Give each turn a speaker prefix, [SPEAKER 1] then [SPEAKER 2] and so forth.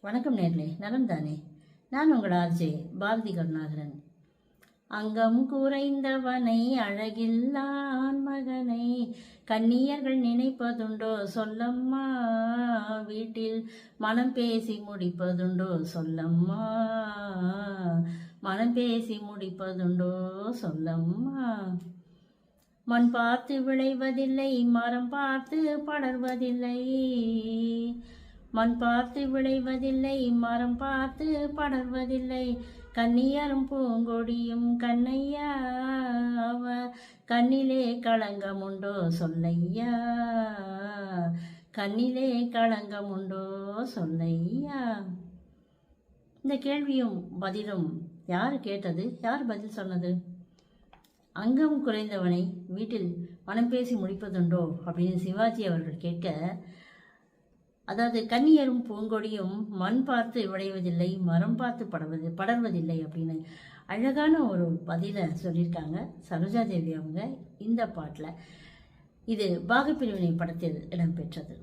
[SPEAKER 1] வணக்கம் நேர்களே நலம் தானே? நான் உங்கள் ஆர்ஜே பாரதி கருணாகரன். அங்கம் குறைந்தவனை அழகில்லான் மகனை கன்னியர்கள் நினைப்பதுண்டோ சொல்லம்மா? வீட்டில் மனம் பேசி முடிப்பதுண்டோ சொல்லம்மா? மனம் பேசி முடிப்பதுண்டோ சொல்லம்மா? மண் பார்த்து விளைவதில்லை மரம் பார்த்து படர்வதில்லை. மண் பார்த்து விளைவதில்லை மரம் பார்த்து படர்வதில்லை. கன்னியரும் பூங்கொடியும் கண்ணையா அவ கண்ணிலே களங்கம் உண்டோ சொல்லையா? கண்ணிலே களங்கம் உண்டோ சொல்லையா? இந்த கேள்வியும் பதிலும் யார் கேட்டது? யார் பதில் சொன்னது? அங்கம் குறைந்தவனை வீட்டில் மனம் பேசி முடிப்பதுண்டோ அப்படின்னு சிவாஜி அவர்கள் கேட்க அதாவது கன்னியரும் பூங்கொடியும் மண் பார்த்து விளைவதில்லை மரம் பார்த்து படவது படர்வதில்லை அப்படின்னு அழகான ஒரு பதிலை சொல்லியிருக்காங்க சரோஜா தேவி அவங்க இந்த பாட்டில். இது பாகப்பிரிவினை படத்தில் இடம்பெற்றது.